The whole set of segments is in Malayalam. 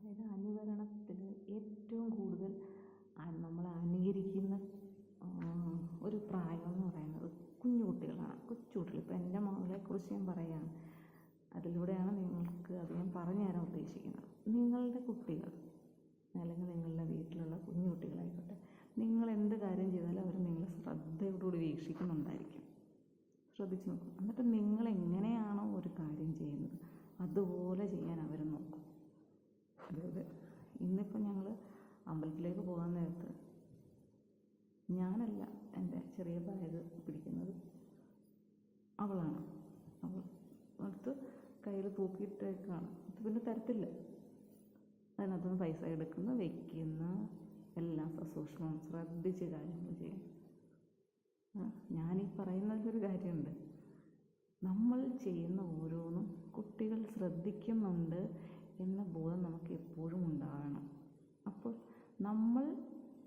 അതായത് അനുകരണത്തിൽ ഏറ്റവും കൂടുതൽ നമ്മൾ അനുകരിക്കുന്ന ഒരു പ്രായം എന്ന് പറയുന്നത് കുഞ്ഞു കുട്ടികളാണ് കൊച്ചു കുട്ടികൾ ഇപ്പം എന്റെ മകളെക്കുറിച്ച് ഞാൻ പറയുകയാണ്. അതിലൂടെയാണ് നിങ്ങൾക്ക് അത് ഞാൻ പറഞ്ഞു തരാൻ ഉദ്ദേശിക്കുന്നത്. നിങ്ങളുടെ കുട്ടികൾ അല്ലെങ്കിൽ നിങ്ങളുടെ വീട്ടിലുള്ള കുഞ്ഞു കുട്ടികളായിക്കോട്ടെ നിങ്ങൾ എന്ത് കാര്യം ചെയ്താലും അവർ നിങ്ങളെ ശ്രദ്ധയോടുകൂടി വീക്ഷിക്കുന്നുണ്ടായിരിക്കും. ശ്രദ്ധിച്ചു നോക്കും. എന്നിട്ട് നിങ്ങൾ എങ്ങനെയാണോ ഒരു കാര്യം ചെയ്യുന്നത് അതുപോലെ ചെയ്യാൻ അവർ അതായത് ഇന്നിപ്പോൾ ഞങ്ങൾ അമ്പലത്തിലേക്ക് പോകാൻ നേരത്ത് ഞാനല്ല എന്റെ ചെറിയ ബാഗ് പിടിക്കുന്നത്. അവളാണ്. അവൾ അടുത്ത് കയ്യിൽ തൂക്കിയിട്ടേക്കാണ്. ഇത് പിന്നെ തരത്തില്ല. അതിനകത്തുനിന്ന് പൈസ എടുക്കുന്നു വയ്ക്കുന്ന എല്ലാം സസൂക്ഷ്മം ശ്രദ്ധിച്ച് കാര്യങ്ങൾ ചെയ്യും. ഞാനീ പറയുന്നതിലൊരു കാര്യമുണ്ട്. നമ്മൾ ചെയ്യുന്ന ഓരോന്നും കുട്ടികൾ ശ്രദ്ധിക്കുന്നുണ്ട് എന്ന ബോധം നമുക്ക് എപ്പോഴും ഉണ്ടാകണം. അപ്പോൾ നമ്മൾ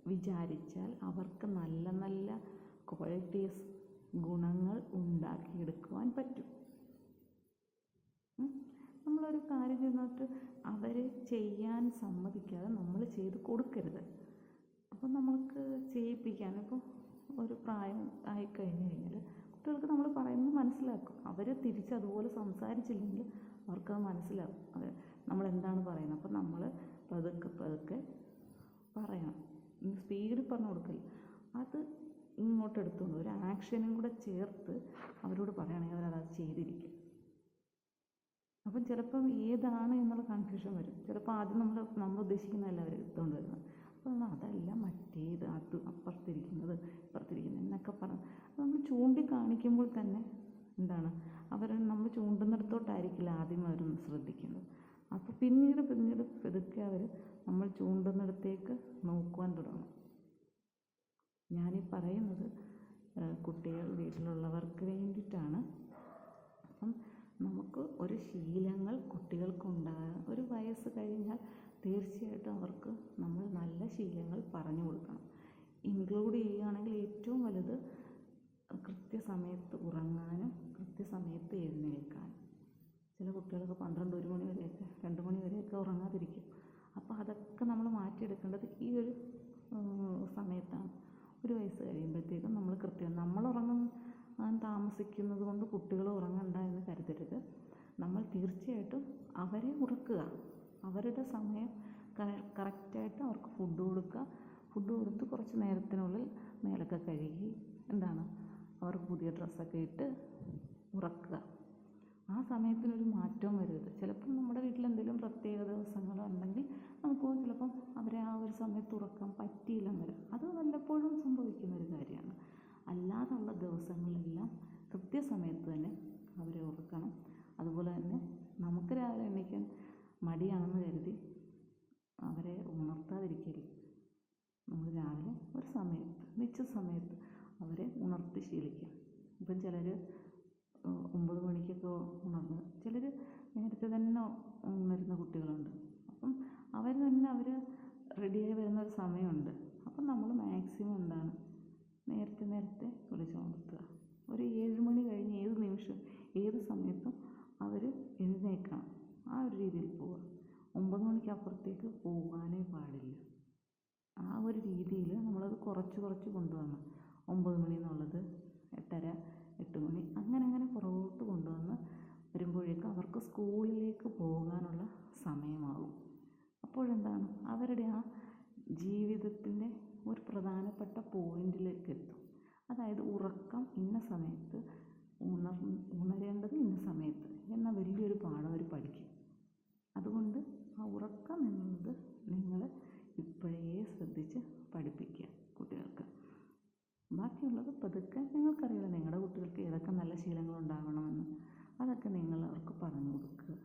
വിചാരിച്ചാൽ അവർക്ക് നല്ല നല്ല ക്വാളിറ്റീസ് ഗുണങ്ങൾ ഉണ്ടാക്കിയെടുക്കുവാൻ പറ്റും. നമ്മളൊരു കാര്യം ചെന്നിട്ട് അവരെ ചെയ്യാൻ സമ്മതിക്കാതെ നമ്മൾ ചെയ്ത് കൊടുക്കരുത്. അപ്പോൾ നമ്മൾക്ക് ചെയ്യിപ്പിക്കാൻ ഇപ്പോൾ ഒരു പ്രായം ആയി കഴിഞ്ഞു കഴിഞ്ഞാൽ കുട്ടികൾക്ക് നമ്മൾ പറയുന്നത് മനസ്സിലാക്കും. അവർ തിരിച്ചതുപോലെ സംസാരിച്ചില്ലെങ്കിൽ അവർക്കത് മനസ്സിലാവും. അത്. നമ്മൾ എന്താണ് പറയുന്നത്? അപ്പം നമ്മൾ പതുക്കെ പതുക്കെ പറയണം. സ്പീഡിൽ പറഞ്ഞു കൊടുക്കല്ല അത് ഇങ്ങോട്ട് എടുത്തുകൊണ്ട് ഒരു ആക്ഷനും കൂടെ ചേർത്ത് അവരോട് പറയുകയാണെങ്കിൽ അവരത് ചെയ്തിരിക്കും. അപ്പം ചിലപ്പം ഏതാണ് എന്നുള്ള കൺഫ്യൂഷൻ വരും. ചിലപ്പോൾ ആദ്യം നമ്മൾ നമ്മൾ ഉദ്ദേശിക്കുന്നതല്ല അവർ എടുത്തുകൊണ്ട് വരുന്നത്. അപ്പോൾ അതല്ല മറ്റേത് അത് അപ്പുറത്തിരിക്കുന്നത് ഇപ്പുറത്തിരിക്കുന്നത് എന്നൊക്കെ പറഞ്ഞ് നമ്മൾ ചൂണ്ടിക്കാണിക്കുമ്പോൾ തന്നെ എന്താണ്? അവർ നമ്മൾ ചൂണ്ടുന്നിടത്തോട്ടായിരിക്കില്ല ആദ്യം അവർ ശ്രദ്ധിക്കുന്നത്. അപ്പോൾ പിന്നീട് പിന്നീട് പതുക്കെ അവർ നമ്മൾ ചൂണ്ടുന്നിടത്തേക്ക് നോക്കുവാൻ തുടങ്ങും. ഞാനീ പറയുന്നത് കുട്ടികൾ വീട്ടിലുള്ളവർക്ക് വേണ്ടിയിട്ടാണ്. അപ്പം നമുക്ക് ഒരു ശീലങ്ങൾ കുട്ടികൾക്കുണ്ടാകാൻ ഒരു വയസ്സ് കഴിഞ്ഞാൽ തീർച്ചയായിട്ടും അവർക്ക് നമ്മൾ നല്ല ശീലങ്ങൾ പറഞ്ഞു കൊടുക്കണം. ഇൻക്ലൂഡ് ചെയ്യുകയാണെങ്കിൽ ഏറ്റവും വലുത് കൃത്യസമയത്ത് ഉറങ്ങാനും കൃത്യസമയത്ത് എഴുന്നേൽക്കാനും. ചില കുട്ടികളൊക്കെ പന്ത്രണ്ട് ഒരു മണി വരെയൊക്കെ രണ്ട് മണി വരെയൊക്കെ ഉറങ്ങാതിരിക്കും. അപ്പോൾ അതൊക്കെ നമ്മൾ മാറ്റിയെടുക്കേണ്ടത് ഈ ഒരു സമയത്താണ്. ഒരു വയസ്സ് കഴിയുമ്പോഴത്തേക്കും നമ്മൾ കൃത്യം നമ്മൾ ഉറങ്ങാൻ താമസിക്കുന്നത് കൊണ്ട് കുട്ടികൾ ഉറങ്ങണ്ട എന്ന് കരുതരുത്. നമ്മൾ തീർച്ചയായിട്ടും അവരെ ഉറക്കുക. അവരുടെ സമയം കറക്റ്റായിട്ട് അവർക്ക് ഫുഡ് കൊടുക്കുക. ഫുഡ് കൊടുത്ത് കുറച്ച് നേരത്തിനുള്ളിൽ മേലൊക്കെ കഴുകി എന്താണ് അവർക്ക് പുതിയ ഡ്രസ്സൊക്കെ ഇട്ട് ഉറക്കുക. ആ സമയത്തിനൊരു മാറ്റവും വരരുത്. ചിലപ്പം നമ്മുടെ വീട്ടിൽ എന്തെങ്കിലും പ്രത്യേക ദിവസങ്ങളോ ഉണ്ടെങ്കിൽ നമുക്ക് ചിലപ്പം അവരെ ആ ഒരു സമയത്ത് ഉറക്കാൻ പറ്റിയില്ലെന്ന് വരാം അത് വല്ലപ്പോഴും സംഭവിക്കുന്ന ഒരു കാര്യമാണ്. അല്ലാതുള്ള ദിവസങ്ങളിലെല്ലാം കൃത്യസമയത്ത് തന്നെ അവരെ ഉറക്കണം അതുപോലെ തന്നെ നമുക്ക് രാവിലെ എണീക്കാൻ മടിയാണെന്ന് കരുതി അവരെ ഉണർത്താതിരിക്കരുത്. നമ്മൾ രാവിലെ ഒരു സമയത്ത് നിശ്ചിത സമയത്ത് അവരെ ഉണർത്തി ശീലിക്കുക. ഇപ്പം ചിലർ ഒമ്പത് മണിക്കൊക്കെ ഉണർന്ന്. ചിലർ നേരത്തെ തന്നെ ഉണരുന്ന കുട്ടികളുണ്ട്. അപ്പം അവർ തന്നെ അവർ റെഡിയായി വരുന്ന ഒരു സമയമുണ്ട്. അപ്പം നമ്മൾ മാക്സിമം എന്താണ്? നേരത്തെ നേരത്തെ വിളിച്ചുണർത്തുക ഒരു ഏഴ് മണി കഴിഞ്ഞ് ഏത് നിമിഷം ഏത് സമയത്തും അവർ എഴുന്നേൽക്കണം. ആ ഒരു രീതിയിൽ പോവുക. ഒമ്പത് മണിക്ക് അപ്പുറത്തേക്ക് പോകാനേ പാടില്ല. ആ ഒരു രീതിയിൽ നമ്മളത് കുറച്ച് കുറച്ച് കൊണ്ടുവരണം. ഒമ്പത് മണി എന്നുള്ളത് എട്ടര എട്ട് മണി അങ്ങനെ അങ്ങനെ പുറകോട്ട് കൊണ്ടുവന്ന് വരുമ്പോഴേക്കും അവർക്ക് സ്കൂളിലേക്ക് പോകാനുള്ള സമയമാകും. അപ്പോഴെന്താണ്? അവരുടെ ആ ജീവിതത്തിന്റെ ഒരു പ്രധാനപ്പെട്ട പോയിന്റിലേക്ക് എത്തും. അതായത് ഉറക്കം ഇന്ന സമയത്ത് ഉണർ ഉണരേണ്ടത് ഇന്ന സമയത്ത് എന്ന വലിയൊരു പാഠം അവർ പഠിക്കും. അതുകൊണ്ട് ആ ഉറക്കം എന്നത് നിങ്ങൾ ഇപ്പോഴേ ശ്രദ്ധിച്ച് പഠിപ്പിക്കുക കുട്ടികൾക്ക് ബാക്കിയുള്ളത് പതുക്കെ നിങ്ങൾക്കറിയില്ല നിങ്ങളുടെ കുട്ടികൾക്ക് ഏതൊക്കെ നല്ല ശീലങ്ങൾ ഉണ്ടാകണമെന്ന് അതൊക്കെ നിങ്ങൾ അവർക്ക് പറഞ്ഞു കൊടുക്കുക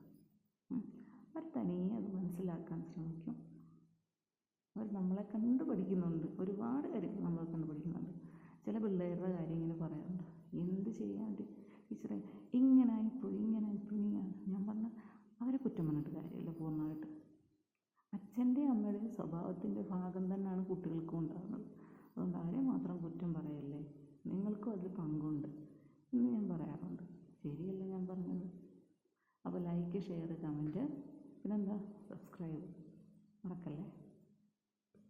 അവർ തനിയെ അത് മനസ്സിലാക്കാൻ ശ്രമിക്കും. അവർ നമ്മളെ കണ്ട് പഠിക്കുന്നുണ്ട്. ഒരുപാട് കാര്യങ്ങൾ നമ്മളെ കണ്ട് പഠിക്കുന്നുണ്ട്. ചില പിള്ളേരുടെ കാര്യം ഇങ്ങനെ പറയാറുണ്ട്. എന്ത് ചെയ്യാണ്ട് ടീച്ചറെ? ഇങ്ങനെ ആയിപ്പോയി ഇങ്ങനെ ഞാൻ പറഞ്ഞ അവരെ കുറ്റം പറഞ്ഞിട്ട് കാര്യമില്ല പൂർണമായിട്ട്. അച്ഛന്റെയും അമ്മയുടെയും സ്വഭാവത്തിന്റെ ഭാഗം തന്നെയാണ് കുട്ടികൾക്കും ഉണ്ടാകുന്നത് അതുകൊണ്ട് അവരെ മാത്രം കുറ്റം പറയല്ലേ? നിങ്ങൾക്കും അതിൽ പങ്കുണ്ട് എന്ന് ഞാൻ പറയാറുണ്ട് ശരിയല്ല ഞാൻ പറഞ്ഞത് അപ്പോൾ ലൈക്ക് ഷെയർ കമന്റ് പിന്നെന്താ? സബ്സ്ക്രൈബ് മറക്കല്ലേ?